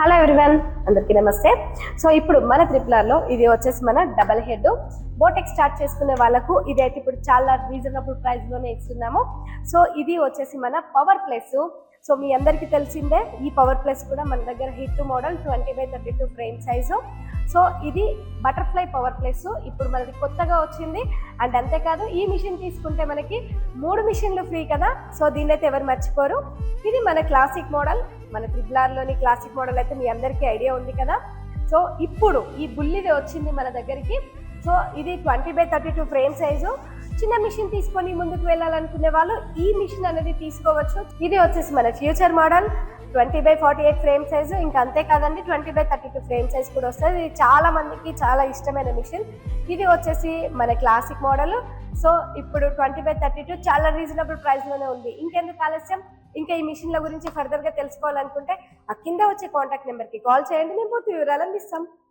Hello everyone అందరికీ నమస్తే. So ఇప్పుడు మన త్రిపులార్లో ఇది వచ్చేసి మన డబల్ హెడ్ బోటెక్ స్టార్ట్ చేసుకునే వాళ్ళకు ఇది అయితే ఇప్పుడు చాలా రీజనబుల్ ప్రైస్లోనే ఇస్తున్నాము. సో ఇది వచ్చేసి మన పవర్ ప్లస్ సో మీ అందరికీ తెలిసిందే ఈ పవర్ ప్లస్ కూడా మన దగ్గర hit model twenty by thirty two frame size so ఇది బటర్ఫ్లై పవర్ ప్లస్ ఇప్పుడు మనకి కొత్తగా వచ్చింది. అండ్ అంతేకాదు ఈ మిషన్ తీసుకుంటే మనకి మూడు మిషన్లు ఫ్రీ కదా. సో దీన్నైతే ఎవరు మర్చిపోరు. ఇది మన క్లాసిక్ మోడల్ మన ట్రిబులార్లోని క్లాసిక్ మోడల్ అయితే మీ అందరికీ ఐడియా ఉంది కదా? సో ఇప్పుడు ఈ బుల్లిది వచ్చింది మన దగ్గరికి. సో ఇది twenty by thirty two frame size చిన్న మిషన్ తీసుకొని ముందుకు వెళ్ళాలనుకునే వాళ్ళు ఈ మిషన్ అనేది తీసుకోవచ్చు. ఇది వచ్చేసి మన future model twenty by forty eight frame size ఇంకా అంతే కాదండి twenty by thirty two frame size కూడా వస్తుంది. ఇది చాలా మందికి చాలా ఇష్టమైన మిషన్ ఇది వచ్చేసి మన క్లాసిక్ మోడల్ సో ఇప్పుడు ట్వంటీ బై థర్టీ టూ చాలా రీజనబుల్ ప్రైస్లోనే ఉంది. ఇంకెందుకు ఆలస్యం? ఇంకా ఈ మిషన్ల గురించి ఫర్దర్గా తెలుసుకోవాలనుకుంటే ఆ కింద వచ్చే కాంటాక్ట్ నెంబర్కి కాల్ చేయండి. మేము పూర్తి వివరాలు అందిస్తాం